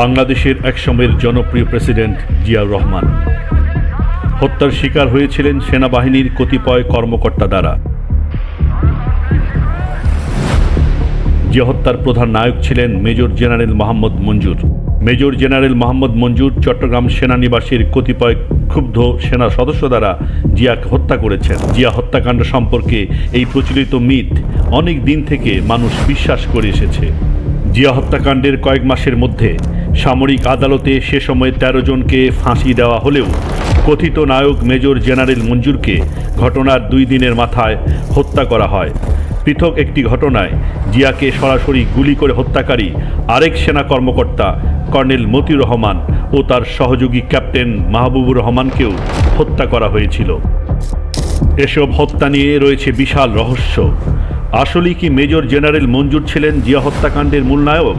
বাংলাদেশের একসময়ের জনপ্রিয় প্রেসিডেন্ট জিয়াউর রহমান। হত্যার শিকার হয়েছিলেন সেনাবাহিনীর কতিপয় কর্মকর্তা দ্বারা। যে হত্যার প্রধান নায়ক ছিলেন major general Mohammad Manzur. Major general Mohammad Manzur Chattogram সেনানিবাসের কতিপয় ক্ষুব্ধ সেনা সদস্য দ্বারা জিয়াকে হত্যা করেছেন। জিয়া হত্যাকাণ্ড সম্পর্কে এই প্রচলিত মিথ অনেক দিন থেকে মানুষ বিশ্বাস করে এসেছে। জিয়া হত্যাকাণ্ডের কয়েক মাসের মধ্যে সামরিক আদালতে সে সময় তেরো জনকে ফাঁসি দেওয়া হলেও কথিত নায়ক মেজর জেনারেল মঞ্জুরকে ঘটনার দুই দিনের মাথায় হত্যা করা হয়। পৃথক একটি ঘটনায় জিয়াকে সরাসরি গুলি করে হত্যাকারী আরেক সেনা কর্মকর্তা কর্নেল মতিউর রহমান ও তার সহযোগী ক্যাপ্টেন মাহবুবুর রহমানকেও হত্যা করা হয়েছিল। এসব হত্যা নিয়ে রয়েছে বিশাল রহস্য। আসলেই কি মেজর জেনারেল মঞ্জুর ছিলেন জিয়া হত্যাকাণ্ডের মূল নায়ক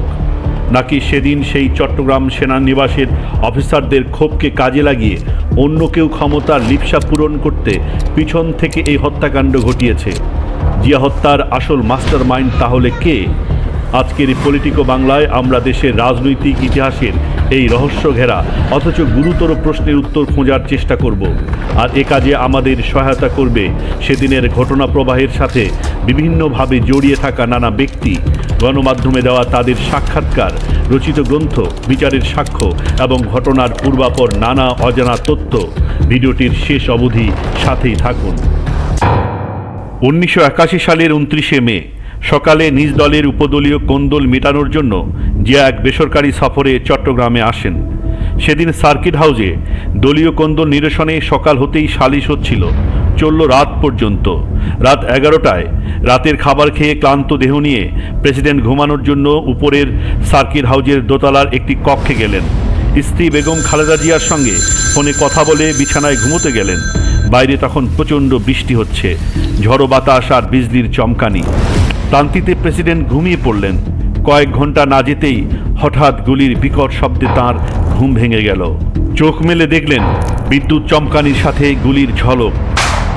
নাকি সেদিন সেই চট্টগ্রাম সেনানিবাসের অফিসারদের ক্ষোভকে কাজে লাগিয়ে অন্য কেউ ক্ষমতার লিপসা পূরণ করতে পিছন থেকে এই হত্যাকাণ্ড ঘটিয়েছে? জিয়া হত্যার আসল মাস্টার মাইন্ড তাহলে কে? আজকের পলিটিকো বাংলায় আমরা দেশের রাজনৈতিক ইতিহাসের এই রহস্য ঘেরা, অথচ গুরুতর প্রশ্নের উত্তর খোঁজার চেষ্টা করব। আর এ কাজে আমাদের সহায়তা করবে সেদিনের ঘটনা প্রবাহের সাথে বিভিন্নভাবে জড়িয়ে থাকা নানা ব্যক্তি। গণমাধ্যমে দেওয়া তাদের সাক্ষাৎকার, রচিত গ্রন্থ, বিচারের সাক্ষ্য এবং ঘটনার পূর্বাপর নানা অজানা তথ্য। ভিডিওটির শেষ অবধি সাথেই থাকুন। উনিশশো একাশি সালের উনত্রিশে মে সকালে নিজ দলের উপদলীয় কোন্দল মেটানোর জন্য জিয়া এক বেসরকারি সফরে চট্টগ্রামে আসেন। সেদিন সার্কিট হাউজে দলীয় কোন্দল নিরসনে সকাল হতেই সালিশ হচ্ছিল। চলল রাত পর্যন্ত। রাত এগারোটায় রাতের খাবার খেয়ে ক্লান্ত দেহ নিয়ে প্রেসিডেন্ট ঘুমানোর জন্য উপরের সার্কিট হাউজের দোতলার একটি কক্ষে গেলেন। স্ত্রী বেগম খালেদা জিয়ার সঙ্গে ফোনে কথা বলে বিছানায় ঘুমোতে গেলেন। বাইরে তখন প্রচণ্ড বৃষ্টি হচ্ছে। ঝড়ো বাতাস আর বিজলির চমকানি। ক্লান্তিতে প্রেসিডেন্ট ঘুমিয়ে পড়লেন। কয়েক ঘণ্টা না যেতেই হঠাৎ গুলির বিকট শব্দে তার ঘুম ভেঙে গেল। চোখ মেলে দেখলেন বিদ্যুৎ চমকানির সাথে গুলির ঝলক।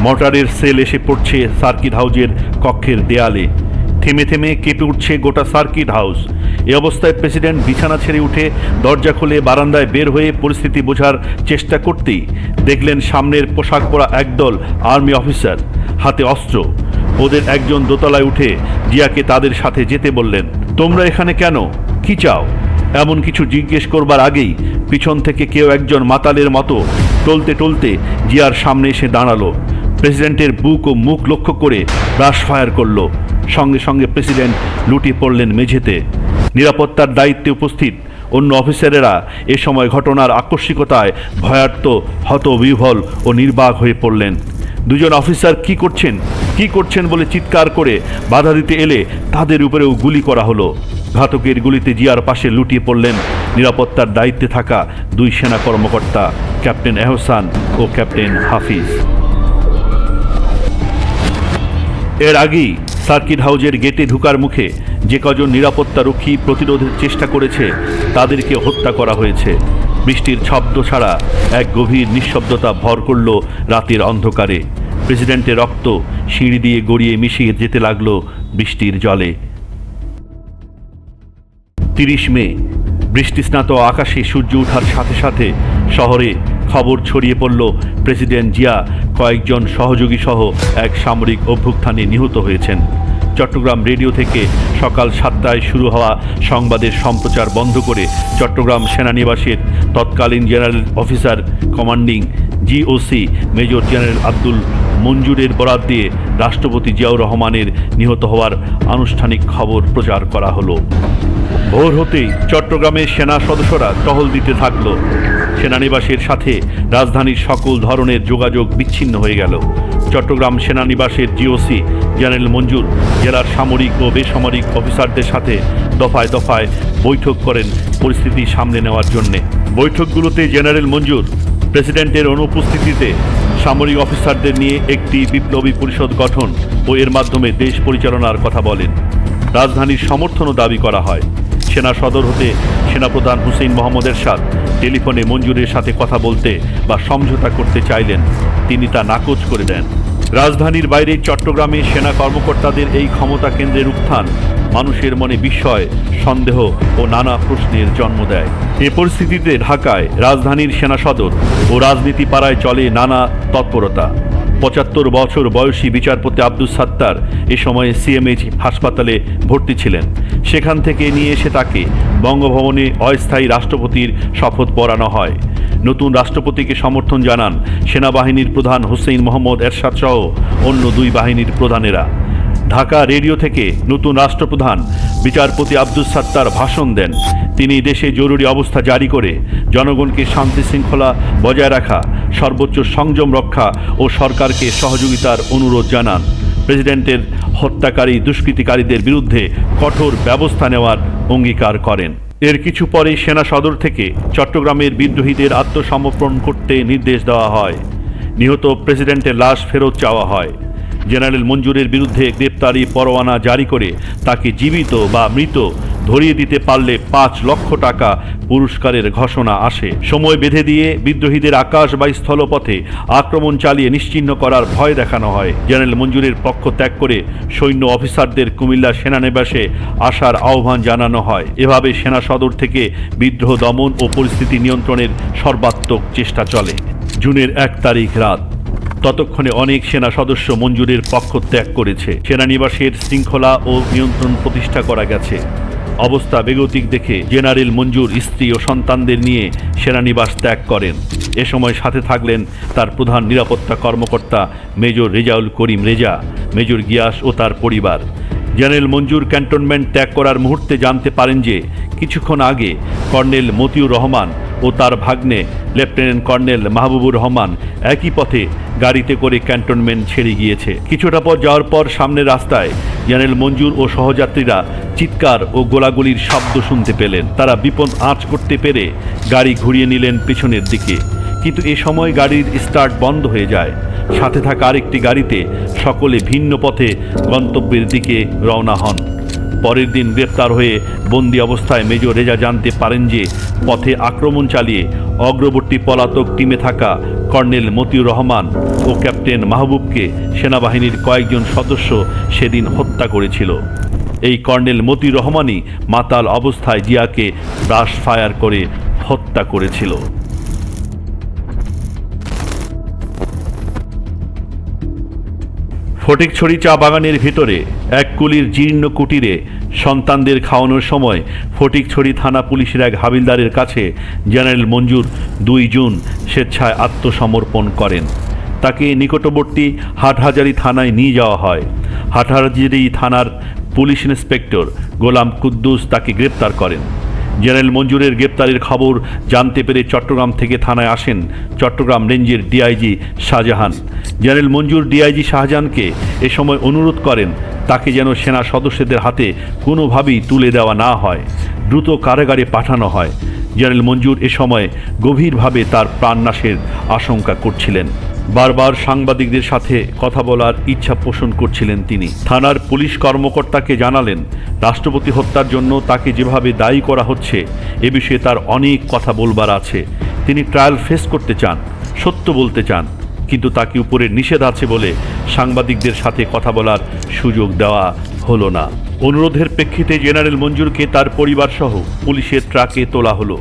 মর্টারের সেল এসে পড়ছে সার্কিট হাউজের কক্ষের দেয়ালে। থেমে থেমে কেঁপে উঠছে গোটা সার্কিট হাউস এ অবস্থায় প্রেসিডেন্ট বিছানা ছেড়ে উঠে দরজা খুলে বারান্দায় বের হয়ে পরিস্থিতি বোঝার চেষ্টা করতেই দেখলেন সামনের পোশাক পরা একদল আর্মি অফিসার। হাতে অস্ত্র। ওদের একজন দোতলায় উঠে জিয়াকে তাদের সাথে যেতে বললেন, তোমরা এখানে কেন? কি চাও? এমন কিছু জিজ্ঞেস করবার আগেই পিছন থেকে কেউ একজন মাতালের মতো টলতে টলতে জিয়ার সামনে এসে দাঁড়াল। প্রেসিডেন্টের বুক ও মুখ লক্ষ্য করে ব্রাশ ফায়ার করল। সঙ্গে সঙ্গে প্রেসিডেন্ট লুটি পড়লেন মেঝেতে। নিরাপত্তার দায়িত্বে উপস্থিত অন্য অফিসারেরা এ সময় ঘটনার আকস্মিকতায় ভয়ার্ত, হতবিহ্বল ও নির্বাক হয়ে পড়লেন। দুজন অফিসার কি করছেন কি করছেন বলে চিৎকার করে বাধা দিতে এলে তাদের উপরেও গুলি করা হলো। ঘাতকের গুলিতে জিয়ার পাশে লুটিয়ে পড়লেন নিরাপত্তার দায়িত্বে থাকা দুই সেনা কর্মকর্তা, ক্যাপ্টেন এহসান ও ক্যাপ্টেন হাফিজ। এর আগেই সার্কিট হাউজের গেটে ঢুকার মুখে যে কজন নিরাপত্তা রক্ষী প্রতিরোধের চেষ্টা করেছে, তাদেরকে হত্যা করা হয়েছে। বৃষ্টির শব্দ ছাড়া এক গভীর নিঃশব্দতা ভর করল রাতের অন্ধকারে। প্রেসিডেন্টের রক্ত সিঁড়ি দিয়ে গড়িয়ে মিশিয়ে যেতে লাগল বৃষ্টির জলে। তিরিশ মে, বৃষ্টিস্নাত আকাশে সূর্য ওঠার সাথে সাথে শহরে খবর ছড়িয়ে পড়ল প্রেসিডেন্ট জিয়া কয়েকজন সহযোগী সহ এক সামরিক অভ্যুত্থানে নিহত হয়েছেন। চট্টগ্রাম রেডিও থেকে সকাল সাতটায় শুরু হওয়া সংবাদের সম্প্রচার বন্ধ করে চট্টগ্রাম সেনানিবাসের তৎকালীন general officer commanding GOC major general Abdul মঞ্জুরের বরাত দিয়ে রাষ্ট্রপতি জিয়াউর রহমানের নিহত হওয়ার আনুষ্ঠানিক খবর প্রচার করা হলো। ভোর হতেই চট্টগ্রামের সেনা সদস্যরা টহল দিতে থাকল। সেনানিবাসের সাথে রাজধানীর সকল ধরনের যোগাযোগ বিচ্ছিন্ন হয়ে গেল। চট্টগ্রাম সেনানিবাসের জিওসি জেনারেল মঞ্জুর জেলার সামরিক ও বেসামরিক অফিসারদের সাথে দফায় দফায় বৈঠক করেন পরিস্থিতি সামলে নেওয়ার জন্যে। বৈঠকগুলোতে জেনারেল মঞ্জুর প্রেসিডেন্টের অনুপস্থিতিতে সামরিক অফিসারদের নিয়ে একটি বিপ্লবী পরিষদ গঠন ও এর মাধ্যমে দেশ পরিচালনার কথা বলেন। রাজধানীর সমর্থনও দাবি করা হয়। সেনা সদর হতে সেনাপ্রধান হুসেইন মোহাম্মদ এরশাদ টেলিফোনে মঞ্জুরের সাথে কথা বলতে বা সমঝোতা করতে চাইলেন। তিনি তা নাকচ করে দেন। রাজধানীর বাইরে চট্টগ্রামে সেনা কর্মকর্তাদের এই ক্ষমতা কেন্দ্রের উত্থান। মানুষের মনে বিস্ময়, সন্দেহ ও নানা প্রশ্নের জন্ম দেয়। এ পরিস্থিতিতে ঢাকায় রাজধানীর সেনা সদর ও রাজনীতি পাড়ায় চলে নানা তৎপরতা। পঁচাত্তর বছর বয়সী বিচারপতি আব্দুল সাত্তার এ সময় সিএমএইচ হাসপাতালে ভর্তি ছিলেন। সেখান থেকে নিয়ে এসে তাকে বঙ্গভবনে অস্থায়ী রাষ্ট্রপতির শপথ পড়ানো হয়। নতুন রাষ্ট্রপতিকে সমর্থন জানান সেনাবাহিনীর প্রধান হোসেইন মোহাম্মদ এরশাদ সহ অন্য দুই বাহিনীর প্রধানেরা। ঢাকা রেডিও থেকে নতুন রাষ্ট্রপ্রধান বিচারপতি আব্দুস সাত্তার ভাষণ দেন। তিনি দেশে জরুরি অবস্থা জারি করে জনগণকে শান্তি শৃঙ্খলা বজায় রাখা, সর্বোচ্চ সংযম রক্ষা ও সরকারকে সহযোগিতার অনুরোধ জানান। প্রেসিডেন্টের হত্যাকারী দুষ্কৃতিকারীদের বিরুদ্ধে কঠোর ব্যবস্থা নেওয়ার অঙ্গীকার করেন। এর কিছু পরে সেনা সদর থেকে চট্টগ্রামের বিদ্রোহীদের আত্মসমর্পণ করতে নির্দেশ দেওয়া হয়। নিহত প্রেসিডেন্টের লাশ ফেরত চাওয়া হয়। জেনারেল মঞ্জুরের বিরুদ্ধে গ্রেপ্তারি পরোয়ানা জারি করে তাকে জীবিত বা মৃত ধরিয়ে দিতে পারলে পাঁচ লক্ষ টাকা পুরস্কারের ঘোষণা আসে। সময় বেঁধে দিয়ে বিদ্রোহীদের আকাশ বা স্থলপথে আক্রমণ চালিয়ে নিশ্চিহ্ন করার ভয় দেখানো হয়। জেনারেল মঞ্জুরের পক্ষ ত্যাগ করে সৈন্য অফিসারদের কুমিল্লা সেনানিবাসে আসার আহ্বান জানানো হয়। এভাবে সেনা সদর থেকে বিদ্রোহ দমন ও পরিস্থিতি নিয়ন্ত্রণের সর্বাত্মক চেষ্টা চলে। জুনের এক তারিখ রাত। ততক্ষণে অনেক সেনা সদস্য মঞ্জুরের পক্ষ ত্যাগ করেছে। সেনানিবাসের শৃঙ্খলা ও নিয়ন্ত্রণ প্রতিষ্ঠা করা গেছে। অবস্থা বেগতিক দেখে জেনারেল মঞ্জুর স্ত্রী ও সন্তানদের নিয়ে সেনানিবাস ত্যাগ করেন। এ সময় সাথে থাকলেন তার প্রধান নিরাপত্তা কর্মকর্তা মেজর রেজাউল করিম রেজা, মেজর গিয়াস ও তার পরিবার। জেনারেল মঞ্জুর ক্যান্টনমেন্ট ত্যাগ করার মুহূর্তে জানতে পারেন যে, কিছুক্ষণ আগে কর্নেল মতিউর রহমান ও তার ভাগ্নে, লেফটেন্যান্ট কর্নেল মাহবুবুর রহমান, একই পথে গাড়িতে করে ক্যান্টনমেন্ট ছেড়ে গিয়েছে। কিছুটা পর যাওয়ার পর সামনের রাস্তায় জেনারেল মঞ্জুর ও সহযাত্রীরা চিৎকার ও গোলাগুলির শব্দ শুনতে পেলেন। তারা বিপদ আঁচ করতে পেরে গাড়ি ঘুরিয়ে নিলেন পেছনের দিকে। কিন্তু এ সময় গাড়ির স্টার্ট বন্ধ হয়ে যায়। সাথে থাকা আরেকটি গাড়িতে সকলে ভিন্ন পথে গন্তব্যের দিকে রওনা হন। পরের দিন গ্রেপ্তার হয়ে বন্দি অবস্থায় মেজর রেজা জানতে পারেন যে পথে আক্রমণ চালিয়ে অগ্রবর্তী পলাতক টিমে থাকা কর্নেল মতিউর রহমান ও ক্যাপ্টেন মাহবুবকে সেনাবাহিনীর কয়েকজন সদস্য সেদিন হত্যা করেছিল। এই কর্নেল মতিউর রহমানই মাতাল অবস্থায় জিয়াকে ব্রাশ ফায়ার করে হত্যা করেছিল। ফটিকছড়ি চা বাগানের ভিতরে এক কুলির জীর্ণ কুটিরে সন্তানদের খাওয়ানোর সময় ফটিকছড়ি থানা পুলিশের এক হাবিলদারের কাছে জেনারেল মঞ্জুর দুই জুন স্বেচ্ছায় আত্মসমর্পণ করেন। তাকে নিকটবর্তী হাটহাজারি থানায় নিয়ে যাওয়া হয়। হাটহাজারি থানার পুলিশ ইন্সপেক্টর গোলাম কুদ্দুস তাকে গ্রেপ্তার করেন। জেনারেল মঞ্জুরের গ্রেপ্তারের খবর জানতে পেরে চট্টগ্রাম থেকে থানায় আসেন চট্টগ্রাম রেঞ্জের DIG Shahjahan. General Manzur DIG শাহজাহানকে এ সময় অনুরোধ করেন, তাকে যেন সেনা সদস্যদের হাতে কোনোভাবেই তুলে দেওয়া না হয়, দ্রুত কারাগারে পাঠানো হয়। জেনারেল মঞ্জুর এ সময় গভীরভাবে তার প্রাণনাশের আশঙ্কা করছিলেন। বারবার সাংবাদিকদের সাথে কথা বলার ইচ্ছা পোষণ করছিলেন তিনি। থানার পুলিশ কর্মকর্তাকে জানালেন, রাষ্ট্রপতি হত্যার জন্য তাকে যেভাবে দায়ী করা হচ্ছে, এ বিষয়ে তার অনেক কথা বলবার আছে। তিনি ট্রায়াল ফেস করতে চান, সত্য বলতে চান, কিন্তু তাকে উপরে নিষেধ আছে বলে সাংবাদিকদের সাথে কথা বলার সুযোগ দেওয়া হলো না। অনুরোধের প্রেক্ষিতে জেনারেল মঞ্জুরকে তার পরিবার সহ পুলিশের ট্রাকে তোলা হলো,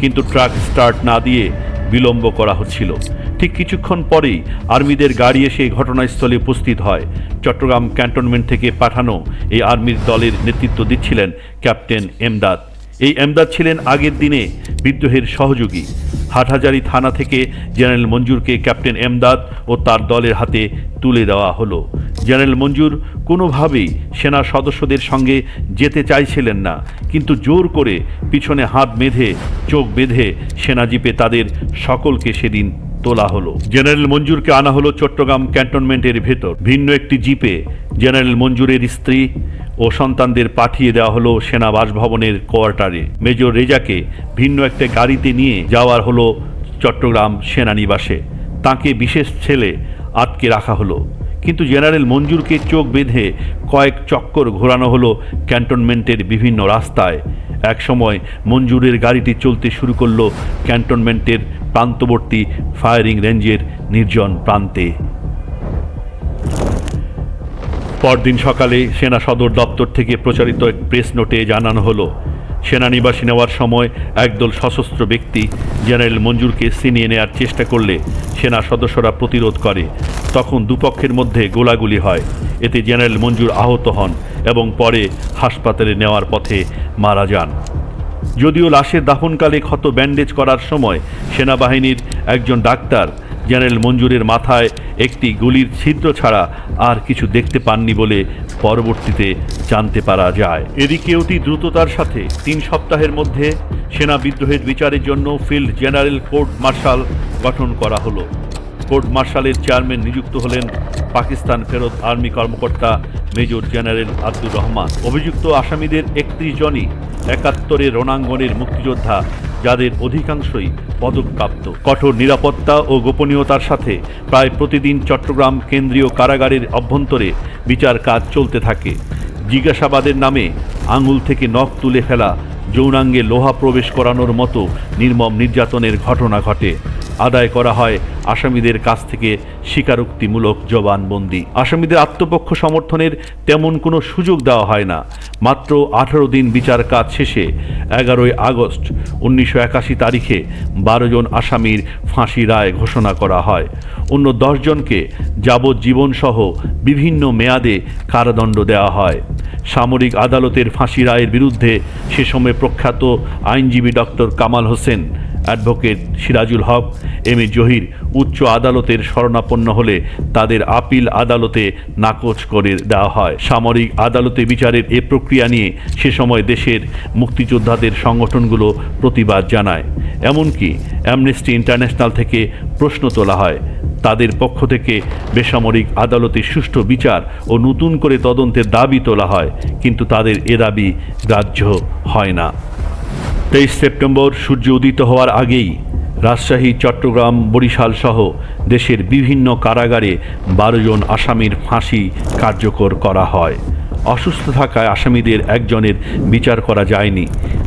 কিন্তু ট্রাক স্টার্ট না দিয়ে বিলম্ব করা হচ্ছিল। ঠিক কিছুক্ষণ পরেই আর্মিদের গাড়ি এসে ঘটনাস্থলে উপস্থিত হয়। চট্টগ্রাম ক্যান্টনমেন্ট থেকে পাঠানো এই আর্মির দলের নেতৃত্ব দিচ্ছিলেন ক্যাপ্টেন এমদাদ। এই এমদাদ ছিলেন আগের দিনে বিদ্রোহের সহযোগী। হাটহাজারি থানা থেকে জেনারেল মঞ্জুরকে ক্যাপ্টেন এমদাদ ও তার দলের হাতে তুলে দেওয়া হলো। জেনারেল মঞ্জুর কোনোভাবেই সেনা সদস্যদের সঙ্গে যেতে চাইছিলেন না, কিন্তু জোর করে পিছনে হাত বেঁধে, চোখ বেঁধে সেনা জিপে তাদের সকলকে সেদিন তোলা হলো। জেনারেল মঞ্জুরকে আনা হলো চট্টগ্রাম ক্যান্টনমেন্টের ভেতর। ভিন্ন একটি জিপে জেনারেল মঞ্জুরের স্ত্রী ও সন্তানদের পাঠিয়ে দেওয়া হলো সেনা বাসভবনের কোয়ার্টারে। মেজর রেজাকে ভিন্ন একটা গাড়িতে নিয়ে যাওয়ার হলো চট্টগ্রাম সেনানিবাসে। তাকে বিশেষ ছেলে আটকে রাখা হলো। কিন্তু জেনারেল মঞ্জুরকে চোখ বেঁধে কয়েক চক্কর ঘোরানো হলো ক্যান্টনমেন্টের বিভিন্ন রাস্তায়। একসময় মঞ্জুরের গাড়িটি চলতে শুরু করল ক্যান্টনমেন্টের প্রান্তবর্তী ফায়ারিং রেঞ্জের নির্জন প্রান্তে। পরদিন সকালে সেনা সদর দপ্তর থেকে প্রচারিত এক প্রেস নোটে জানানো হলো সেনানিবাসে নেওয়ার সময় একদল সশস্ত্র ব্যক্তি জেনারেল মঞ্জুরকে ছিনিয়ে নেওয়ার চেষ্টা করলে সেনা সদস্যরা প্রতিরোধ করে। তখন দুপক্ষের মধ্যে গোলাগুলি হয়। এতে জেনারেল মঞ্জুর আহত হন এবং পরে হাসপাতালে নেওয়ার পথে মারা যান। যদিও লাশের দাফনকালে ক্ষত ব্যান্ডেজ করার সময় সেনাবাহিনীর একজন ডাক্তার জেনারেল মঞ্জুরের মাথায় একটি গুলির ছিদ্র ছাড়া আর কিছু দেখতে পাননি বলে পরবর্তীতে জানতে পারা যায়। এদিকে অতি দ্রুততার সাথে তিন সপ্তাহের মধ্যে সেনা বিদ্রোহের বিচারের জন্য ফিল্ড জেনারেল কোর্ট মার্শাল গঠন করা হলো। কোর্ট মার্শালের চেয়ারম্যান নিযুক্ত হলেন পাকিস্তান ফেরত আর্মি কর্মকর্তা মেজর জেনারেল আব্দুর রহমান। অভিযুক্ত আসামিদের একত্রিশ জনই একাত্তরের রণাঙ্গনের মুক্তিযোদ্ধা যাদের অধিকাংশই পদকপ্রাপ্ত। কঠোর নিরাপত্তা ও গোপনীয়তার সাথে প্রায় প্রতিদিন চট্টগ্রাম কেন্দ্রীয় কারাগারের অভ্যন্তরে বিচার কাজ চলতে থাকে। জিজ্ঞাসাবাদের নামে আঙুল থেকে নখ তুলে ফেলা যৌনাঙ্গে লোহা প্রবেশ করানোর মতো নির্মম নির্যাতনের ঘটনা ঘটে। আদায় করা হয় আসামিদের কাছ থেকে স্বীকারোক্তিমূলক জবানবন্দি। আসামিদের আত্মপক্ষ সমর্থনের তেমন কোনো সুযোগ দেওয়া হয় না। মাত্র আঠারো দিন বিচার কাজ শেষে এগারোই আগস্ট উনিশশো একাশি তারিখে বারো জন আসামির ফাঁসি রায় ঘোষণা করা হয়। অন্য দশজনকে যাবজ্জীবন সহ বিভিন্ন মেয়াদে কারাদণ্ড দেওয়া হয়। সামরিক আদালতের ফাঁসি রায়ের বিরুদ্ধে সে সময় প্রখ্যাত আইনজীবী doctor Kamal Hossain advocate Sirajul Haque M A Zahir উচ্চ আদালতের শরণাপন্ন হলে তাদের আপিল আদালতে নাকচ করে দেওয়া হয়। সামরিক আদালতে বিচারের এ প্রক্রিয়া নিয়ে সে সময় দেশের মুক্তিযোদ্ধাদের সংগঠনগুলো প্রতিবাদ জানায়। এমনকি অ্যামনেস্টি ইন্টারন্যাশনাল থেকে প্রশ্ন তোলা হয়, তাদের পক্ষ থেকে বেসামরিক আদালতে সুষ্ঠু বিচার ও নতুন করে তদন্তের দাবি তোলা হয়, কিন্তু তাদের এ দাবি গ্রাহ্য হয় না। তেইশ সেপ্টেম্বর সূর্য উদিত হওয়ার আগেই রাজশাহী, চট্টগ্রাম, বরিশাল সহ দেশের বিভিন্ন কারাগারে বারো জন আসামির ফাঁসি কার্যকর করা হয়। অসুস্থ থাকায় আসামিদের একজনের বিচার করা যায়নি।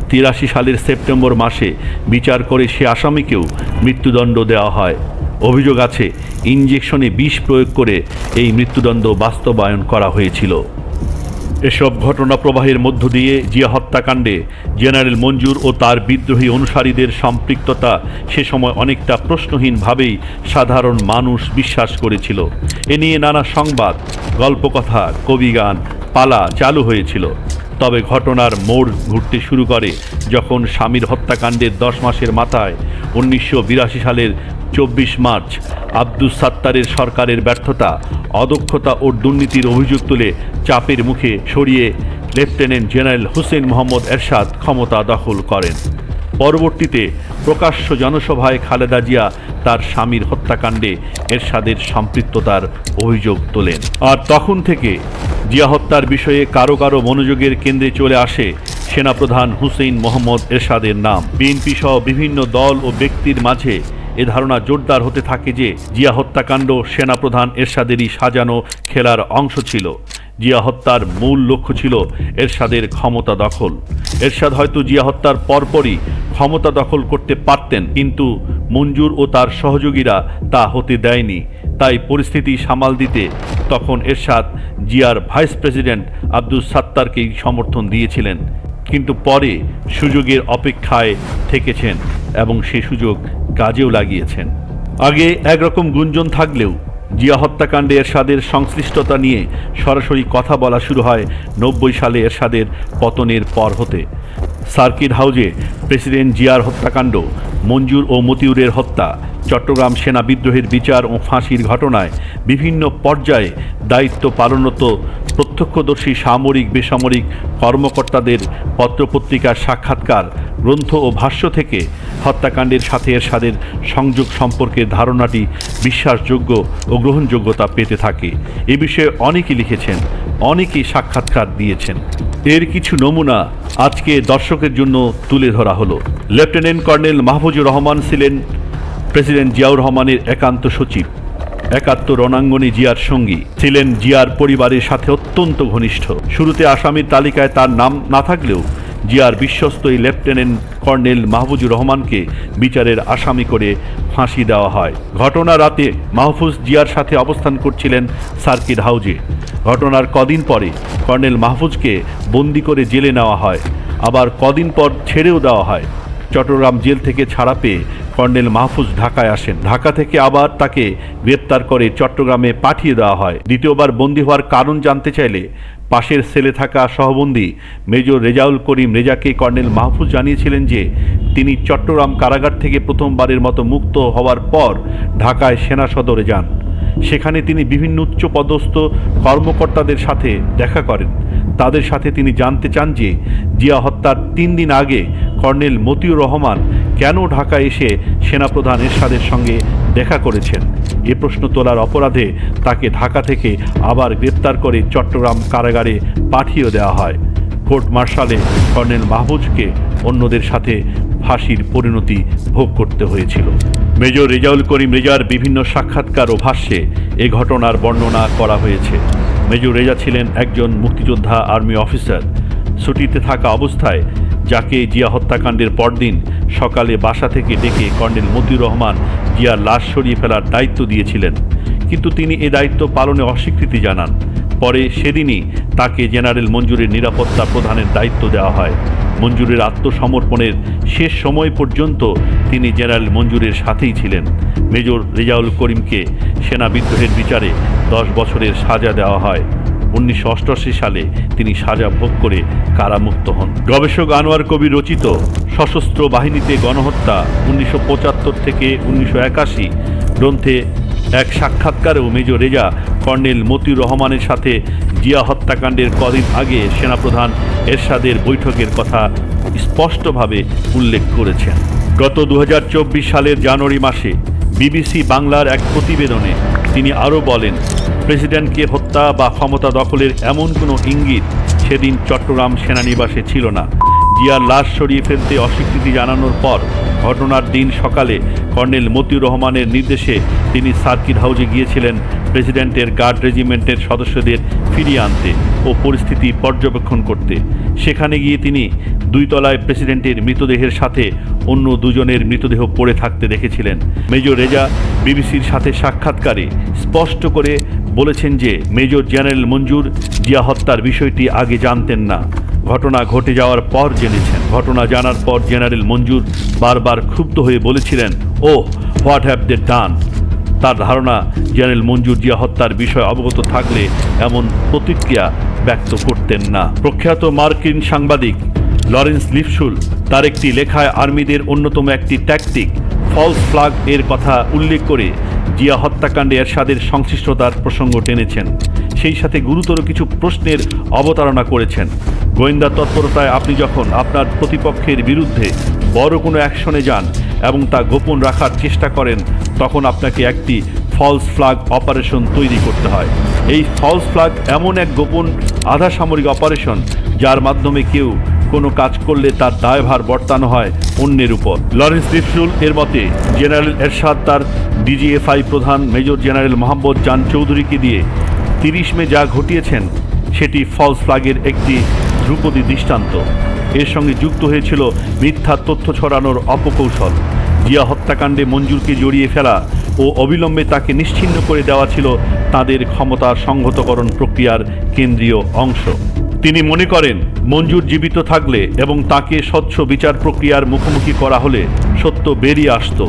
তিরাশি সালের সেপ্টেম্বর মাসে বিচার করে সে আসামিকেও মৃত্যুদণ্ড দেওয়া হয়। অভিযোগ আছে ইঞ্জেকশনে বিষ প্রয়োগ করে এই মৃত্যুদণ্ড বাস্তবায়ন করা হয়েছিল। এসব ঘটনা প্রবাহের মধ্য দিয়ে জিয়া হত্যাকাণ্ডে জেনারেল মঞ্জুর ও তার বিদ্রোহী অনুসারীদের সম্পৃক্ততা সে সময় অনেকটা প্রশ্নহীনভাবেই সাধারণ মানুষ বিশ্বাস করেছিল। এ নিয়ে নানা সংবাদ, গল্পকথা, কবিগান, পালা চালু হয়েছিল। তবে ঘটনার মোড় ঘুরতে শুরু করে যখন স্বামীর হত্যাকাণ্ডের দশ মাসের মাথায় উনিশশো বিরাশি সালের চব্বিশ মার্চ, আব্দুস সাত্তারের সরকারের ব্যর্থতা, অদক্ষতা ও দুর্নীতির অভিযোগ তুলে চাপের মুখে সরিয়ে লেফটেন্যান্ট জেনারেল হুসেন মোহাম্মদ এরশাদ ক্ষমতা দখল করেন। পরবর্তীতে প্রকাশ্য জনসভায় খালেদা জিয়া তার স্বামীর হত্যাকাণ্ডে এরশাদের সম্পৃক্ততার অভিযোগ তোলেন। আর তখন থেকে জিয়া হত্যার বিষয়ে কারও কারও মনোযোগের কেন্দ্রে চলে আসে সেনাপ্রধান হুসেইন মোহাম্মদ এরশাদের নাম। বিএনপি সহ বিভিন্ন দল ও ব্যক্তির মাঝে এ ধারণা জোরদার হতে থাকে যে জিয়া হত্যাকাণ্ড সেনাপ্রধান এরশাদেরই সাজানো খেলার অংশ ছিল। জিয়া হত্যার মূল লক্ষ্য ছিল এরশাদের ক্ষমতা দখল। এরশাদ হয়তো জিয়া হত্যার পরপরই ক্ষমতা দখল করতে পারতেন, কিন্তু মঞ্জুর ও তার সহযোগীরা তা হতে দেয়নি। তাই পরিস্থিতি সামাল দিতে তখন এরশাদ জিয়ার ভাইস প্রেসিডেন্ট আব্দুল সাত্তারকেই সমর্থন দিয়েছিলেন। কিন্তু পরে সুযোগের অপেক্ষায় থেকেছেন এবং সে সুযোগ কাজেও লাগিয়েছেন। আগে একরকম গুঞ্জন থাকলেও জিয়া হত্যাকাণ্ডে এরশাদের সংশ্লিষ্টতা নিয়ে সরাসরি কথা বলা শুরু হয় নব্বই সালে এরশাদের পতনের পর হতে। সার্কিট হাউজে প্রেসিডেন্ট জিয়ার হত্যাকাণ্ড, মঞ্জুর ও মতিউরের হত্যা, চট্টগ্রাম সেনা বিদ্রোহের বিচার ও ফাঁসির ঘটনায় বিভিন্ন পর্যায়ে দায়িত্ব পালনরত প্রত্যক্ষদর্শী সামরিক, বেসামরিক কর্মকর্তাদের পত্রপত্রিকার সাক্ষাৎকার, গ্রন্থ ও ভাষ্য থেকে হত্যাকাণ্ডের সাথে এর এরশাদের সংযোগ সম্পর্কের ধারণাটি বিশ্বাসযোগ্য ও গ্রহণযোগ্যতা পেতে থাকে। এ বিষয়ে অনেকেই লিখেছেন, অনেকেই সাক্ষাৎকার দিয়েছেন। এর কিছু নমুনা আজকে দর্শকের জন্য তুলে ধরা হলো। লেফটেন্যান্ট কর্নেল মাহফুজুর রহমান ছিলেন প্রেসিডেন্ট জিয়াউর রহমানের একান্ত সচিব। একাত্তর রণাঙ্গনী জিয়ার সঙ্গী ছিলেন জিয়ার পরিবারের সাথে অত্যন্ত ঘনিষ্ঠ। শুরুতে আসামির তালিকায় তার নাম না থাকলেও জিয়ার বিশ্বস্ত এই লেফটেন্যান্ট কর্নেল মাহফুজুর রহমানকে বিচারের আসামি করে ফাঁসি দেওয়া হয়। ঘটনা রাতে মাহফুজ জিয়ার সাথে অবস্থান করছিলেন সার্কিট হাউজে। ঘটনার কদিন পরে কর্নেল মাহফুজকে বন্দি করে জেলে নেওয়া হয়। আবার কদিন পর ছেড়েও দেওয়া হয়। চট্টগ্রাম জেল থেকে ছাড়া পেয়ে কর্নেল মাহফুজ ঢাকায় আসেন। ঢাকা থেকে আবার তাকে গ্রেপ্তার করে চট্টগ্রামে পাঠিয়ে দেওয়া হয়। দ্বিতীয়বার বন্দী হওয়ার কারণ জানতে চাইলে পাশের সেলে থাকা সহবন্দী মেজর রেজাউল করিম রেজাকে কর্নেল মাহফুজ জানিয়েছিলেন যে, তিনি চট্টগ্রাম কারাগার থেকে প্রথমবারের মতো মুক্ত হওয়ার পর ঢাকায় সেনা সদরে যান। সেখানে তিনি বিভিন্ন উচ্চপদস্থ কর্মকর্তাদের সাথে দেখা করেন। তাদের সাথে তিনি জানতে চান যে জিয়া হত্যার তিন দিন আগে কর্নেল মতিউর রহমান কেন ঢাকা এসে সেনাপ্রধান এরশাদের সঙ্গে দেখা করেছেন। এ প্রশ্ন তোলার অপরাধে তাকে ঢাকা থেকে আবার গ্রেপ্তার করে চট্টগ্রাম কারাগারে পাঠিয়ে দেওয়া হয়। কোর্ট মার্শালে কর্নেল মাহবুজকে অন্যদের সাথে ফাঁসির পরিণতি ভোগ করতে হয়েছিল। মেজর রেজাউল করিম রেজার বিভিন্ন সাক্ষাৎকার ও ভাষ্যে এ ঘটনার বর্ণনা করা হয়েছে। মেজর রেজা ছিলেন একজন মুক্তিযোদ্ধা আর্মি অফিসার। ছুটিতে থাকা অবস্থায় যাকে জিয়া হত্যাকাণ্ডের পরদিন সকালে বাসা থেকে ডেকে কর্নেল মতিউর রহমান জিয়ার লাশ সরিয়ে ফেলার দায়িত্ব দিয়েছিলেন। কিন্তু তিনি এ দায়িত্ব পালনে অস্বীকৃতি জানান। পরে সেদিনই তাকে জেনারেল মঞ্জুরের নিরাপত্তা প্রধানের দায়িত্ব দেওয়া হয়। মঞ্জুরের আত্মসমর্পণের শেষ সময় পর্যন্ত তিনি জেনারেল মঞ্জুরের সাথেই ছিলেন। মেজর রেজাউল করিমকে সেনা বিদ্রোহের বিচারে দশ বছরের সাজা দেওয়া হয়। উনিশশো অষ্টআশি সালে তিনি সাজা ভোগ করে কারামুক্ত হন। গবেষক আনোয়ার কবি রচিত সশস্ত্র বাহিনীতে গণহত্যা উনিশশো পঁচাত্তর থেকে উনিশশো একাশি, গ্রন্থে এক সাক্ষাৎকারেও মেজর রেজা, কর্নেল মতিউর রহমানের সাথে জিয়া হত্যাকাণ্ডের কদিন আগে সেনাপ্রধান এরশাদের বৈঠকের কথা স্পষ্টভাবে উল্লেখ করেছেন। গত দু হাজার চব্বিশ সালের জানুয়ারি মাসে বিবিসি বাংলার এক প্রতিবেদনে তিনি আরও বলেন, প্রেসিডেন্টকে হত্যা বা ক্ষমতা দখলের এমন কোনো ইঙ্গিত সেদিন চট্টগ্রাম সেনানিবাসে ছিল না। জিয়ার লাশ সরিয়ে ফেলতে অস্বীকৃতি জানানোর পর ঘটনার দিন সকালে কর্নেল মতিউর রহমানের নির্দেশে তিনি সার্কিট হাউজে গিয়েছিলেন প্রেসিডেন্টের গার্ড রেজিমেন্টের সদস্যদের ফিরিয়ে আনতে ও পরিস্থিতি পর্যবেক্ষণ করতে। সেখানে গিয়ে তিনি দুই তলায় প্রেসিডেন্টের মৃতদেহের সাথে অন্য দুজনের মৃতদেহ পড়ে থাকতে দেখেছিলেন। মেজর রেজা বিবিসির সাথে সাক্ষাৎকারে স্পষ্ট করে বলেছেন যে, মেজর জেনারেল মঞ্জুর জিয়া হত্যার বিষয়টি আগে জানতেন না। ঘটনা ঘটে যাওয়ার পর জেনেছেন। ঘটনা জানার পর জেনারেল মঞ্জুর বারবার ক্ষুব্ধ হয়ে বলেছিলেন ও হোয়াট হ্যাভ দে ডান? তার ধারণা, জেনারেল মঞ্জুর জিয়া হত্যার বিষয়ে অবগত থাকলে এমন প্রতিক্রিয়া ব্যক্ত করতেন না। প্রখ্যাত মার্কিন সাংবাদিক লরেন্স লিপসুল তার একটি লেখায় আর্মিদের অন্যতম একটি ট্যাকটিক, ফলস ফ্লাগ এর কথা উল্লেখ করে জিয়া হত্যাকাণ্ডে এরশাদের সংশ্লিষ্টতার প্রসঙ্গ টেনেছেন। সেই সাথে গুরুতর কিছু প্রশ্নের অবতারণা করেছেন। গোয়েন্দা তৎপরতায় আপনি যখন আপনার প্রতিপক্ষের বিরুদ্ধে বড় কোনো অ্যাকশনে যান এবং তা গোপন রাখার চেষ্টা করেন, তখন আপনাকে একটি ফলস ফ্লাগ অপারেশন তৈরি করতে হয়। এই ফলস ফ্লাগ এমন এক গোপন আধা সামরিক অপারেশন যার মাধ্যমে কেউ কোনো কাজ করলে তার দায়ভার বর্তানো হয় অন্যের উপর। লরেন্স লিপসুল এর মতে, জেনারেল এরশাদ তার ডিজিএফআই প্রধান মেজর জেনারেল মোহাম্মদ জান চৌধুরীকে দিয়ে তিরিশ মে যা ঘটিয়েছেন, সেটি ফলস ফ্লাগের একটি ধ্রুপদী দৃষ্টান্ত। এর সঙ্গে যুক্ত হয়েছিল মিথ্যা তথ্য ছড়ানোর অপকৌশল। জিয়া হত্যাকাণ্ডে মঞ্জুরকে জড়িয়ে ফেলা ও অবিলম্বে তাকে নিশ্চিহ্ন করে দেওয়া ছিল তাদের ক্ষমতার সংহতকরণ প্রক্রিয়ার কেন্দ্রীয় অংশ। তিনি মনে করেন, মঞ্জুর জীবিত থাকলে এবং তাকে স্বচ্ছ বিচার প্রক্রিয়ার মুখোমুখি করা হলে সত্য বেরিয়ে আসত।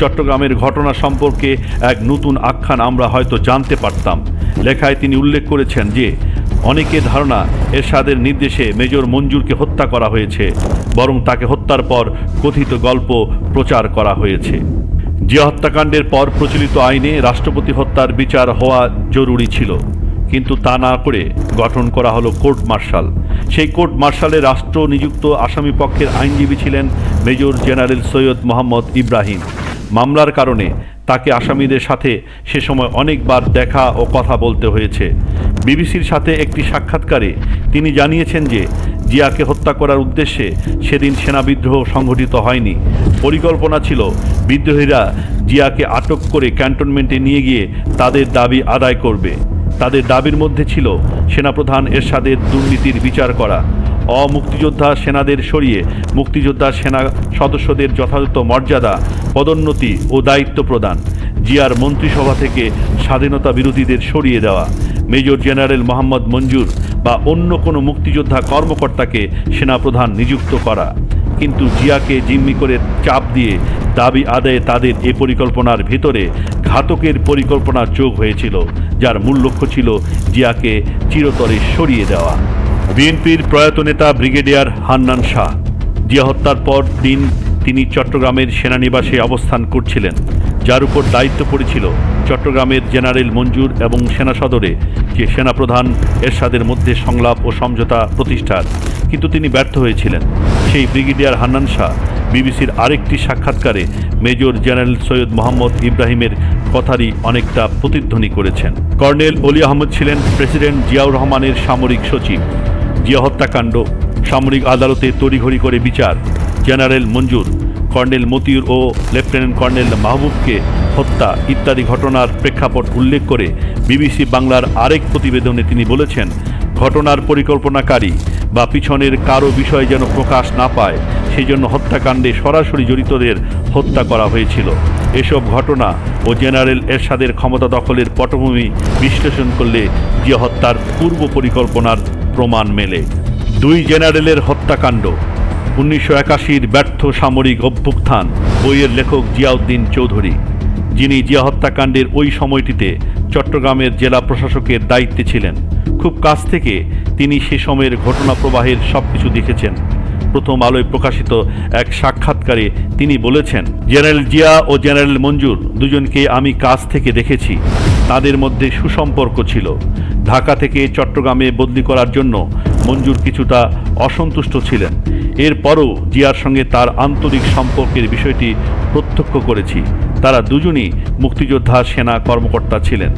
চট্টগ্রামের ঘটনা সম্পর্কে এক নতুন আখ্যান আমরা হয়তো জানতে পারতাম। লেখায় তিনি উল্লেখ করেছেন যে অনেকের ধারণা এরশাদের নির্দেশে মেজর মঞ্জুরকে হত্যা করা হয়েছে, বরং তাকে হত্যার পর কথিত গল্প প্রচার করা হয়েছে। যে হত্যাকাণ্ডের পর প্রচলিত আইনে রাষ্ট্রপতি হত্যার বিচার হওয়া জরুরি ছিল। কিন্তু তা না করে গঠন করা হলো কোর্ট মার্শাল। সেই কোর্ট মার্শালে রাষ্ট্র নিযুক্ত আসামি পক্ষের আইনজীবী ছিলেন মেজর জেনারেল সৈয়দ মোহাম্মদ ইব্রাহিম। মামলার কারণে তাকে আসামিদের সাথে সে সময় অনেকবার দেখা ও কথা বলতে হয়েছে। বিবিসির সাথে একটি সাক্ষাৎকারে তিনি জানিয়েছেন যে, জিয়াকে হত্যা করার উদ্দেশ্যে সেদিন সেনা বিদ্রোহ সংঘটিত হয়নি। পরিকল্পনা ছিল বিদ্রোহীরা জিয়াকে আটক করে ক্যান্টনমেন্টে নিয়ে গিয়ে তাদের দাবি আদায় করবে। তাদের দাবির মধ্যে ছিল সেনাপ্রধান এরশাদের দুর্নীতির বিচার করা। অমুক্তিযোদ্ধা সেনাদের সরিয়ে মুক্তিযোদ্ধা সেনা সদস্যদের যথাযথ মর্যাদা, পদোন্নতি ও দায়িত্ব প্রদান, জিয়ার মন্ত্রিসভা থেকে স্বাধীনতা বিরোধীদের সরিয়ে দেওয়া, মেজর জেনারেল মোহাম্মদ মঞ্জুর বা অন্য কোনো মুক্তিযোদ্ধা কর্মকর্তাকে সেনাপ্রধান নিযুক্ত করা। কিন্তু জিয়াকে জিম্মি করে চাপ দিয়ে দাবি আদায়ে তাদের এ পরিকল্পনার ভিতরে ঘাতকের পরিকল্পনা যোগ হয়েছিল, যার মূল লক্ষ্য ছিল জিয়াকে চিরতরে সরিয়ে দেওয়া। বিএনপির প্রয়াত নেতা ব্রিগেডিয়ার হান্নান শাহ, জিয়া হত্যার পর দিন তিনি চট্টগ্রামের সেনানিবাসে অবস্থান করছিলেন, যার উপর দায়িত্ব পড়েছিল চট্টগ্রামের জেনারেল মঞ্জুর এবং সেনা সদরে যে সেনাপ্রধান এরশাদের মধ্যে সংলাপ ও সমঝোতা প্রতিষ্ঠার। কিন্তু তিনি ব্যর্থ হয়েছিলেন। সেই ব্রিগেডিয়ার হান্নান শাহ, বিবিসির আরেকটি সাক্ষাৎকারে মেজর জেনারেল সৈয়দ মোহাম্মদ ইব্রাহিমের কথারই অনেকটা প্রতিধ্বনি করেছেন। কর্নেল অলি আহমদ ছিলেন প্রেসিডেন্ট জিয়াউর রহমানের সামরিক সচিব। জিয়া হত্যাকাণ্ড, সামরিক আদালতে তড়িঘড়ি করে বিচার, জেনারেল মঞ্জুর, কর্নেল মতিউর ও লেফটেন্যান্ট কর্নেল মাহবুবকে হত্যা ইত্যাদি ঘটনার প্রেক্ষাপট উল্লেখ করে বিবিসি বাংলার আরেক প্রতিবেদনে তিনি বলেছেন ঘটনার পরিকল্পনাকারী বা পিছনের কারও বিষয় যেন প্রকাশ না পায় সেই জন্য হত্যাকাণ্ডে সরাসরি জড়িতদের হত্যা করা হয়েছিল। এসব ঘটনা ও জেনারেল এরশাদের ক্ষমতা দখলের পটভূমি বিশ্লেষণ করলে জিয়া হত্যার পূর্ব পরিকল্পনার প্রমাণ মেলে। দুই জেনারেলের হত্যাকাণ্ড, উনিশশো একাশির ব্যর্থ সামরিক অভ্যুত্থান, বইয়ের লেখক জিয়াউদ্দিন চৌধুরী, যিনি জিয়া হত্যাকাণ্ডের ওই সময়টিতে চট্টগ্রামের জেলা প্রশাসকের দায়িত্বে ছিলেন। খুব কাছ থেকে তিনি সে সময়ের ঘটনা প্রবাহের সব কিছু দেখেছেন। প্রথম আলোয় প্রকাশিত এক সাক্ষাৎকারে তিনি বলেছেন, জেনারেল জিয়া ও জেনারেল মঞ্জুর দুজনকে আমি কাছ থেকে দেখেছি। তাদের মধ্যে সুসম্পর্ক ছিল। ঢাকা থেকে চট্টগ্রামে বদলি করার জন্য মঞ্জুর কিছুটা অসন্তুষ্ট ছিলেন। এরপরও জিয়ার সঙ্গে তার আন্তরিক সম্পর্কের বিষয়টি প্রত্যক্ষ করেছি। তারা দুজনই মুক্তিযোদ্ধা সেনা কর্মকর্তা ছিলেন।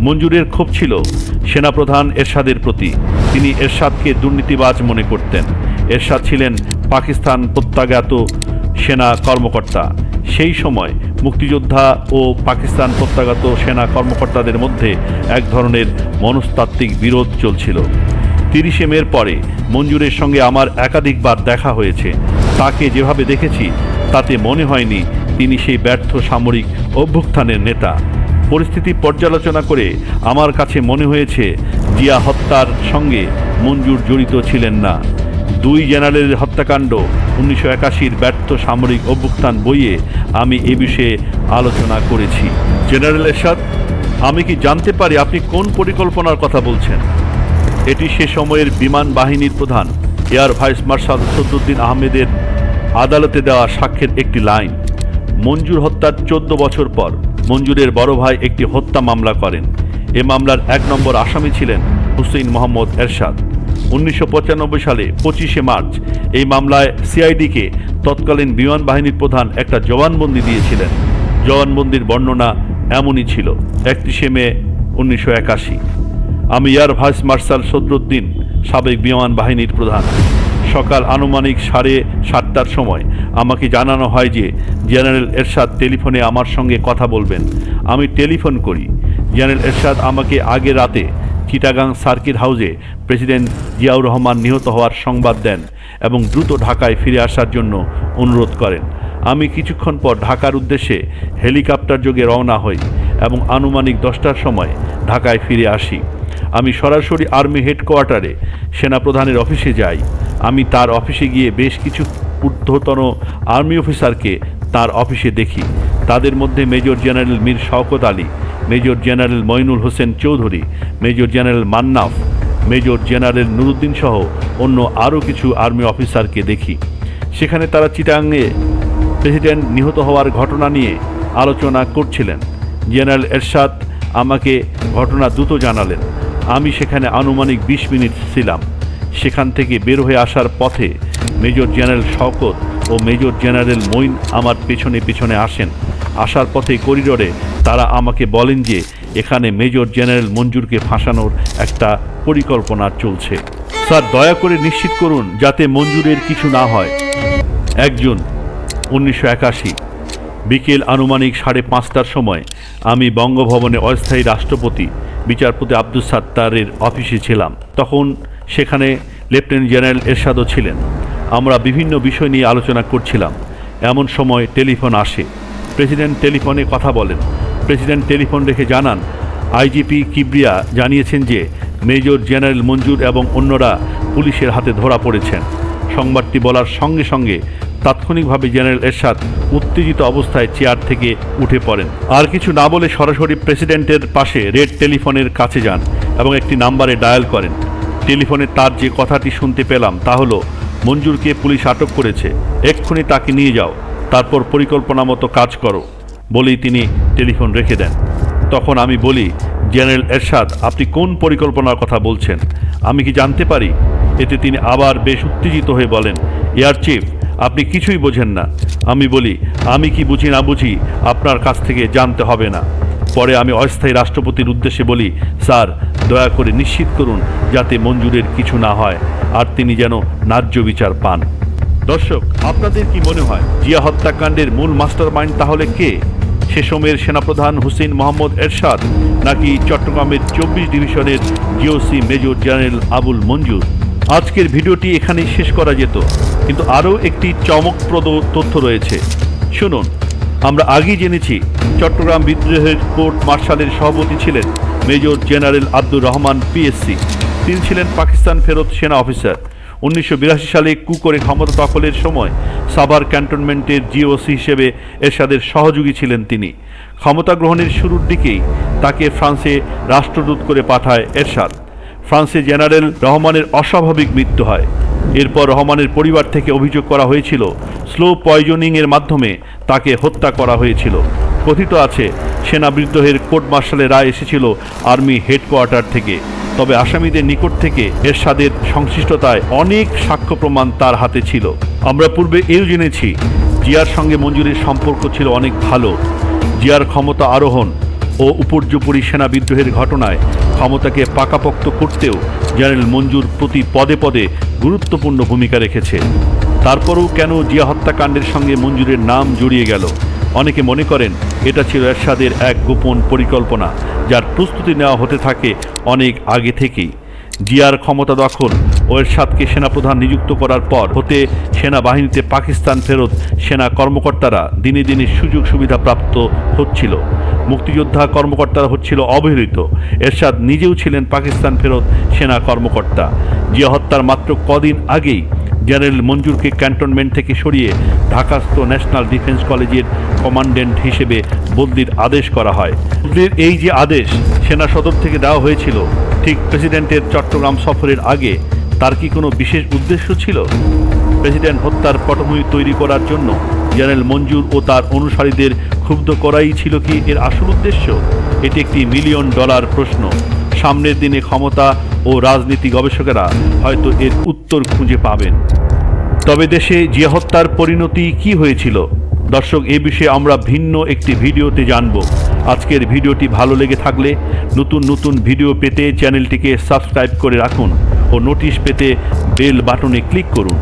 মঞ্জুরের ক্ষোভ ছিল। সেনাপ্রধান এরশাদের প্রতি। তিনি এরশাদকে দুর্নীতিবাজ মনে করতেন। এরশাদ ছিলেন পাকিস্তান প্রত্যাজ্ঞাত সেনা কর্মকর্তা। সেই সময় মুক্তিযোদ্ধা ও পাকিস্তান প্রত্যাগত সেনা কর্মকর্তাদের মধ্যে এক ধরনের মনস্তাত্ত্বিক বিরোধ চলছিল। তিরিশে মের পরে মঞ্জুরের সঙ্গে আমার একাধিকবার দেখা হয়েছে। তাকে যেভাবে দেখেছি, তাতে মনে হয়নি তিনি সেই ব্যর্থ সামরিক অভ্যুত্থানের নেতা। পরিস্থিতি পর্যালোচনা করে আমার কাছে মনে হয়েছে, জিয়া হত্যার সঙ্গে মঞ্জুর জড়িত ছিলেন না। দুই জেনারেলের হত্যাকাণ্ড, উনিশশো একাশির ব্যর্থ সামরিক অভ্যুত্থান বইয়ে আমি এ বিষয়ে আলোচনা করেছি। জেনারেল এরশাদ, আমি কি জানতে পারি আপনি কোন পরিকল্পনার কথা বলছেন? এটি সে সময়ের বিমান বাহিনীর প্রধান, এয়ার ভাইস মার্শাল সদ্দুদ্দিন আহমেদের আদালতে দেওয়া সাক্ষ্যের একটি লাইন। মঞ্জুর হত্যার চোদ্দ বছর পর মঞ্জুরের বড় ভাই একটি হত্যা মামলা করেন। এ মামলার এক নম্বর আসামি ছিলেন হুসেইন মোহাম্মদ এরশাদ। উনিশশো পঁচানব্বই সালে পঁচিশে মার্চ এই মামলায় সিআইডিকে তৎকালীন বিমান বাহিনীর প্রধান একটা জবানবন্দি দিয়েছিলেন। জবানবন্দির বর্ণনা এমনই ছিল, একত্রিশে মে উনিশশো একাশি। আমি এয়ার ভাইস মার্শাল সদরুদ্দিন, সাবেক বিমান বাহিনীর প্রধান। সকাল আনুমানিক সাড়ে সাতটার সময়। আমাকে জানানো হয় যে, জেনারেল এরশাদ টেলিফোনে আমার সঙ্গে কথা বলবেন। আমি টেলিফোন করি। জেনারেল এরশাদ আমাকে আগে রাতে চিটাগাং সার্কিট হাউসে প্রেসিডেন্ট জিয়াউর রহমান নিহত হওয়ার সংবাদ দেন এবং দ্রুত ঢাকায় ফিরে আসার জন্য অনুরোধ করেন। আমি কিছুক্ষণ পর ঢাকার উদ্দেশ্যে হেলিকপ্টার যোগে রওনা হই এবং আনুমানিক দশটার সময় ঢাকায় ফিরে আসি। আমি সরাসরি আর্মি হেডকোয়ার্টারে সেনাপ্রধানের অফিসে যাই। আমি তার অফিসে গিয়ে বেশ কিছু ঊর্ধ্বতন আর্মি অফিসারকে তার অফিসে দেখি। তাদের মধ্যে major general Mir Shawkat Ali, major general Mainul Hossain Chowdhury, major general Mannaf, major general Nuruddin সহ অন্য আরও কিছু আর্মি অফিসারকে দেখি। সেখানে তারা চিটাঙ্গে প্রেসিডেন্ট নিহত হওয়ার ঘটনা নিয়ে আলোচনা করছিলেন। জেনারেল এরশাদ আমাকে ঘটনা দ্রুত জানালেন। আমি সেখানে আনুমানিক বিশ মিনিট ছিলাম। সেখান থেকে বের হয়ে আসার পথে মেজর জেনারেল শওকত ও মেজর জেনারেল মইন আমার পেছনে পেছনে আসেন। আসার পথে করিডোরে তারা আমাকে বলেন যে, এখানে মেজর জেনারেল মঞ্জুরকে ফাঁসানোর একটা পরিকল্পনা চলছে। স্যার, দয়া করে নিশ্চিত করুন যাতে মঞ্জুরের কিছু না হয়। একজন, উনিশশো একাশি। বিকেল আনুমানিক সাড়ে পাঁচটার সময় আমি বঙ্গভবনে অস্থায়ী রাষ্ট্রপতি বিচারপতি আব্দুস সাত্তারের অফিসে ছিলাম। তখন সেখানে লেফটেন্যান্ট জেনারেল এরশাদও ছিলেন। আমরা বিভিন্ন বিষয় নিয়ে আলোচনা করছিলাম। এমন সময় টেলিফোন আসে। প্রেসিডেন্ট টেলিফোনে কথা বলেন। প্রেসিডেন্ট টেলিফোন রেখে জানান, আইজিপি কিবরিয়া জানিয়েছেন যে মেজর জেনারেল মঞ্জুর এবং অন্যরা পুলিশের হাতে ধরা পড়েছেন। সংবাদটি বলার সঙ্গে সঙ্গে তাৎক্ষণিকভাবে জেনারেল এরশাদ উত্তেজিত অবস্থায় চেয়ার থেকে উঠে পড়েন। আর কিছু না বলে সরাসরি প্রেসিডেন্টের পাশে রেড টেলিফোনের কাছে যান এবং একটি নাম্বারে ডায়াল করেন। টেলিফোনে তার যে কথাটি শুনতে পেলাম তা হলো, মঞ্জুরকে পুলিশ আটক করেছে, এক্ষুনি তাকে নিয়ে যাও, তারপর পরিকল্পনা মতো কাজ করো, বলেই তিনি টেলিফোন রেখে দেন। তখন আমি বলি, জেনারেল এরশাদ, আপনি কোন পরিকল্পনার কথা বলছেন? আমি কি জানতে পারি? এতে তিনি আবার বেশ উত্তেজিত হয়ে বলেন এয়ার চিফ, আপনি কিছুই বোঝেন না। আমি বলি, আমি কি বুঝি না বুঝি আপনার কাছ থেকে জানতে হবে না। পরে আমি অস্থায়ী রাষ্ট্রপতির উদ্দেশ্যে বলি, স্যার, দয়া করে নিশ্চিত করুন যাতে মঞ্জুরের কিছু না হয় আর তিনি যেন ন্যায্য বিচার পান। দর্শক, আপনাদের কি মনে হয়, জিয়া হত্যাকাণ্ডের মূল মাস্টার মাইন্ড তাহলে কে? সে সময়ের সেনাপ্রধান হুসেন মোহাম্মদ এরশাদ নাকি চট্টগ্রামের চব্বিশ ডিভিশনের GOC major general Abul Manzur? আজকের ভিডিওটি এখানেই শেষ করা যেত। কিন্তু আরও একটি চমকপ্রদ তথ্য রয়েছে। শুনুন, আমরা আগেই জেনেছি চট্টগ্রাম বিদ্রোহের কোর্ট মার্শালের সভাপতি ছিলেন major general Abdur Rahman PSC. তিনি ছিলেন পাকিস্তান ফেরত সেনা অফিসার। উনিশশো বিরাশি সালে কু করে ক্ষমতা দখলের সময় সাভার ক্যান্টনমেন্টের জিওসি হিসেবে এরশাদের সহযোগী ছিলেন তিনি। ক্ষমতা গ্রহণের শুরুর দিকেই তাকে ফ্রান্সে রাষ্ট্রদূত করে পাঠায় এরশাদ। ফ্রান্সে জেনারেল রহমানের অস্বাভাবিক মৃত্যু হয়। এরপর রহমানের পরিবার থেকে অভিযোগ করা হয়েছিল, স্লো পয়জনিংয়ের মাধ্যমে তাকে হত্যা করা হয়েছিল। কথিত আছে, সেনা বিদ্রোহের কোর্ট মার্শালের রায় এসেছিল আর্মি হেডকোয়ার্টার থেকে। তবে আসামিদের নিকট থেকে এরশাদের সংশ্লিষ্টতায় অনেক সাক্ষ্য প্রমাণ তার হাতে ছিল। আমরা পূর্বে এও জেনেছি, জিয়ার সঙ্গে মঞ্জুরির সম্পর্ক ছিল অনেক ভালো। জিয়ার ক্ষমতা আরোহণ ও উপর্যুপরি সেনা বিদ্রোহের ঘটনায় ক্ষমতাকে পাকাপোক্ত করতেও জেনারেল মঞ্জুর প্রতি পদে পদে গুরুত্বপূর্ণ ভূমিকা রেখেছে। তারপরেও কেন জিয়া হত্যাকাণ্ডের সঙ্গে মঞ্জুরের নাম জড়িয়ে গেল? অনেকে মনে করেন এটা ছিল এরশাদের এক গোপন পরিকল্পনা, যার প্রস্তুতি নেওয়া হতে থাকে অনেক আগে থেকেই। জিয়ার ক্ষমতা দখল এরশাদকে সেনাপ্রধান নিযুক্ত করার পর হতে সেনাবাহিনীতে পাকিস্তান ফেরত সেনা কর্মকর্তারা দিনে দিনে সুযোগ সুবিধা প্রাপ্ত হচ্ছিল। মুক্তিযোদ্ধা কর্মকর্তারা হচ্ছিল অবহেলিত। এরশাদ নিজেও ছিলেন পাকিস্তান ফেরত সেনা কর্মকর্তা। জিয়া হত্যার মাত্র কদিন আগেই জেনারেল মঞ্জুরকে ক্যান্টনমেন্ট থেকে সরিয়ে ঢাকাস্থ ন্যাশনাল ডিফেন্স কলেজের কমান্ডেন্ট হিসেবে বদলির আদেশ করা হয়। বদলির এই যে আদেশ সেনা সদর থেকে দেওয়া হয়েছিল, ঠিক প্রেসিডেন্টের চট্টগ্রাম সফরের আগে তার কি কোনো বিশেষ উদ্দেশ্য ছিল? প্রেসিডেন্ট হত্যার পটভূমি তৈরি করার জন্য জেনারেল মঞ্জুর ও তার অনুসারীদের ক্ষুব্ধ করাই ছিল কি এর আসল উদ্দেশ্য? এটি একটি মিলিয়ন ডলার প্রশ্ন। সামনের দিনে ক্ষমতা ও রাজনীতি গবেষকেরা হয়তো এর উত্তর খুঁজে পাবেন। তবে দেশে জিয়া হত্যার পরিণতি কি হয়েছিল? দর্শক, এ বিষয়ে আমরা ভিন্ন একটি ভিডিওতে জানব। আজকের ভিডিওটি ভালো লেগে থাকলে নতুন নতুন ভিডিও পেতে চ্যানেলটিকে সাবস্ক্রাইব করে রাখুন ও নোটিশ পেতে বেল বাটনে ক্লিক করুন।